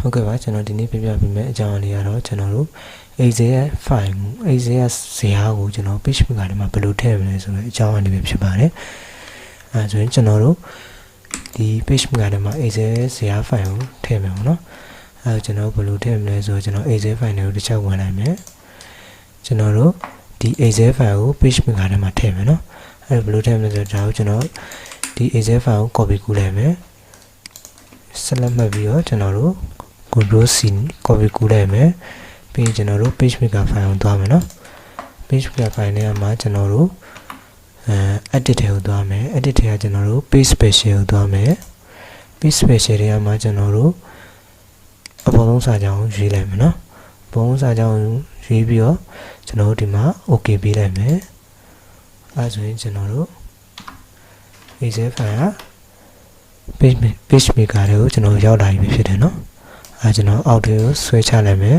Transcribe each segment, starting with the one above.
ဟုတ်ကဲ့ပါကျွန်တော်ဒီနေ့ပြပြပေးမယ့်အကြောင်းအရာလေးကတော့ကျွန်တော်တို့ Excel file ကို Excel ဇာတ်ကိုကျွန်တော် page maker ထဲမှာဘယ်လိုထည့်မလဲဆိုတဲ့အကြောင်းအရာလေးပဲဖြစ်ပါတယ်အဲဆိုရင်ကျွန်တော်တို့ဒီ page maker ထဲမှာ Excel ဇာတ် file ကိုထည့်မယ်ပေါ့နော်အဲကျွန်တော်ဘယ်လိုထည့်မလဲဆိုတော့ကျွန်တော် Excel file တွေကိုတစ်ချက်ဝင်လိုက်မယ်ကျွန်တော်တို့ဒီ Excel file ကို page maker ထဲမှာထည့်မယ်နော်အဲဘယ်လိုထည့်မလဲဆိုတော့ဒါကိုကျွန်တော်ဒီ Excel file ကို copy ကူးလိုက်မယ်ဆက်လက်မှတ်ပြီးတော့ကျွန်တော်တို့ control C copy ကူးလိုက်မယ်ပြီးရင်ကျွန်တော်တို့ page maker file ကိုသွားမယ်နော် page maker file ထဲမှာကျွန်တော်တို့အဲ edit ထဲကိုသွားမယ် edit ထဲကကျွန်တော်တို့ page special ကိုသွားမယ် page special ထဲမှာကျွန်တော်တို့အပေါ်ဆုံးစာကြောင်းရွေးလိုက်မယ်နော်အပေါ်ဆုံးစာကြောင်းရွေးပြီးတော့ကျွန်တော်တို့ဒီမှာ okay ပေးလိုက်မယ်အဲဆိုရင်ကျွန်တော်တို့ Excel file က page page maker တွေကိုကျွန်တော်ရောက်လာပြီဖြစ်တယ်နော် အဲကျွန်တော်အောက်တွေကိုဆွဲချလိုက်မယ်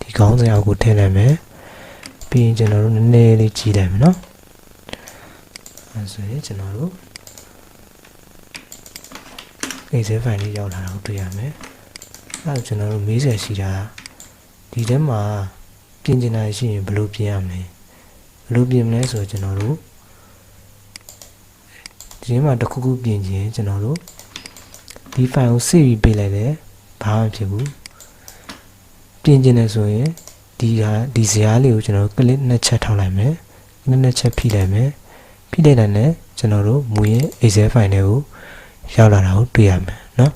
ဒီခေါင်းစဉ်အောက်ကိုထည့်လိုက်မယ်ပြီးရင်ကျွန်တော်တို့နည်းနည်းလေးကြီးလိုက်မယ်နော်အဲဆိုရင်ကျွန်တော်တို့ Excel file လေးရောက်လာတာကိုတွေ့ရမယ်အဲဒါကျွန်တော်တို့မေးစရာရှိတာဒီထဲမှာပြင်ကျင်တာရှိရင်ဘယ်လိုပြင်ရမလဲဘယ်လိုပြင်မလဲဆိုတော့ကျွန်တော်တို့ဒီထဲမှာတစ်ခုခုပြင်ခြင်းကျွန်တော်တို့ဒီ file ကို save ပြီးပေးလိုက်တယ် ဘာမှမဖြစ်ဘူးပြင်ကျင်တယ်ဆိုရင်ဒီဟာဒီဇာတ်လေးကိုကျွန်တော်တို့ click နှစ်ချက်ထောက်လိုက်မယ် click နှစ်ချက်ဖိလိုက်မယ်ဖိလိုက်တဲ့နဲ့ကျွန်တော်တို့မူရဲ့ Excel file တွေကိုရောက်လာတာကိုတွေ့ရမယ်เนาะ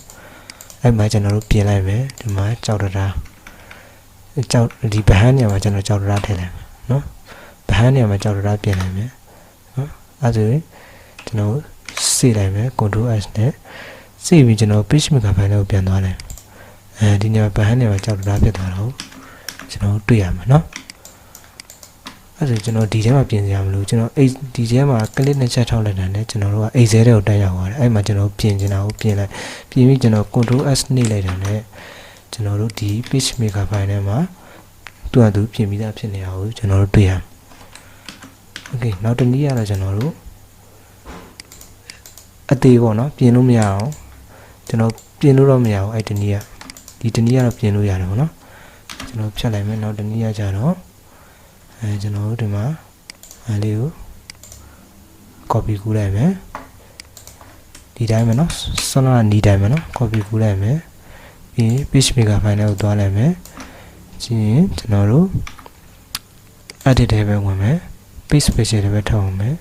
အဲ့မှာကျွန်တော်တို့ပြင်လိုက်မယ်ဒီမှာကြောက်တရာကြောက်ဒီဗဟန်းနေရာမှာကျွန်တော်ကြောက်တရာထည့်လိုက်မယ်เนาะဗဟန်းနေရာမှာကြောက်တရာပြင်လိုက်မယ်เนาะအဲ့ဒါဆိုရင်ကျွန်တော်စေ့လိုက်မယ် control s နဲ့စေ့ပြီးကျွန်တော် page maker file ကိုပြန်သွားလိုက် အဲဒီနေရာဗဟန်းနေရာမှာကြောက်တရာဖြစ်သွားတော့ကျွန်တော်တွေ့ရမှာเนาะအဲ့ဒါကျွန်တော်ဒီထဲမှာပြင်စရာမလိုကျွန်တော်အဲ့ဒီထဲမှာ click နဲ့ချက်ထောက်လိုက်တာနဲ့ကျွန်တော်တို့က Excel တွေကိုတက်ရောက်သွားတယ်အဲ့မှာကျွန်တော်ပြင်ချင်တာကိုပြင်လိုက်ပြင်ပြီးကျွန်တော် control s နှိပ်လိုက်တာနဲ့ကျွန်တော်တို့ဒီ page maker file ထဲမှာသူ့အတူပြင်ပြီးသားဖြစ်နေတာကိုကျွန်တော်တို့တွေ့ရမယ် Okay နောက်တစ်နည်းကတော့ကျွန်တော်တို့အသေးပေါ့နော်ပြင်လို့မရအောင်ကျွန်တော်ပြင်လို့တော့မရအောင်အဲ့တနည်းက ဒီတနည်းကတော့ပြင်လို့ရတယ်ပေါ့နော်ကျွန်တော်ဖြတ်လိုက်မယ်နောက်တနည်းကကြတော့အဲကျွန်တော်တို့ဒီမှာအဲလေးကို copy ကူးလိုက်မယ်ဒီတိုင်းပဲเนาะဆွမ်းလာဒီတိုင်းပဲเนาะ copy ကူးလိုက်မယ်ပြီးရင် page maker file ကိုသွားလိုက်မယ်ကြည့်ရင်ကျွန်တော်တို့ edit ထဲပဲဝင်မယ် page special တွေပဲထောက်အောင်မယ်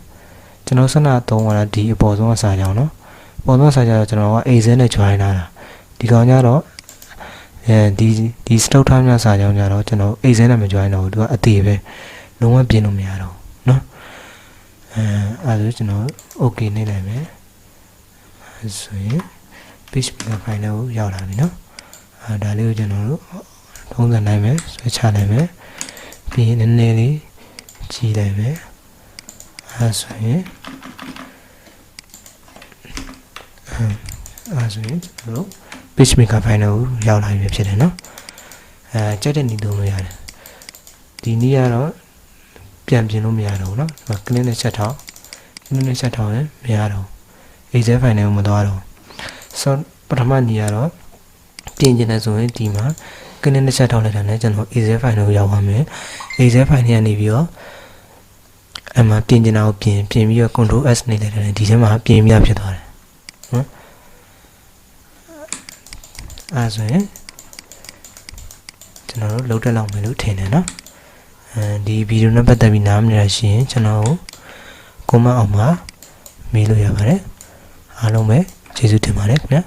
ကျွန်တော်ဆန္ဒသုံးရတာဒီအပေါ်ဆုံးအစာကြောင်းเนาะအပေါ်ဆုံးအစာကြောင်းကျွန်တော်က Excel နဲ့ join လာတာဒီကောင်ကြတော့ အဲဒီဒီ stock ထားများစာကြောင်းကြတော့ကျွန်တော် Excel နဲ့မ join တော့ဘူးသူကအသေးပဲလုံးဝပြင်လို့မရတော့ဘူးเนาะအဲအဲဒါကျွန်တော် okay နေလိုက်မယ်အဲဆိုရင် page maker file ကိုရောက်လာပြီเนาะအဲဒါလေးကိုကျွန်တော်တို့ထုံးစံနိုင်မယ်ဆွဲချနိုင်မယ်ပြီးရင်နည်းနည်းလေးကြည့်လိုက်မယ်အဲဆိုရင်အဲဆိုရင်ကျွန်တော်တို့ page maker file ကိုရောက်လာပြီဖြစ်တယ်เนาะအဲကြက်တဲ့နေသုံးလို့ရတယ်ဒီနည်းကတော့ပြန်ပြင်လို့မရတော့ဘူးเนาะဒီမှာ clean နဲ့ချက်ထောက် clean နဲ့ချက်ထောက်ရင်မရတော့ဘူး Excel file ကိုမသွားတော့ဆိုပထမနည်းကတော့ပြင်ကျင်တယ်ဆိုရင်ဒီမှာ clean နဲ့ချက်ထောက်လိုက်တာနဲ့ကျွန်တော် Excel file ကိုရောက်သွားမယ် Excel file နဲ့နေပြီးတော့အမှပြင်ကျင်တာကိုပြင်ပြင်ပြီးတော့ control s နေလိုက်တယ်ဒီထဲမှာပြင်ပြီးဖြစ်သွားတယ်နော် အဲဆိုရင်ကျွန်တော်တို့လုံးတက်လောက်မယ်လို့ထင်တယ်နော်အဲဒီဗီဒီယိုနဲ့ပတ်သက်ပြီးနားမလည်ရရှိရင်ကျွန်တော်ကို comment အောက်မှာမေးလို့ရပါတယ်အားလုံးပဲကျေးဇူးတင်ပါတယ်ခင်ဗျာ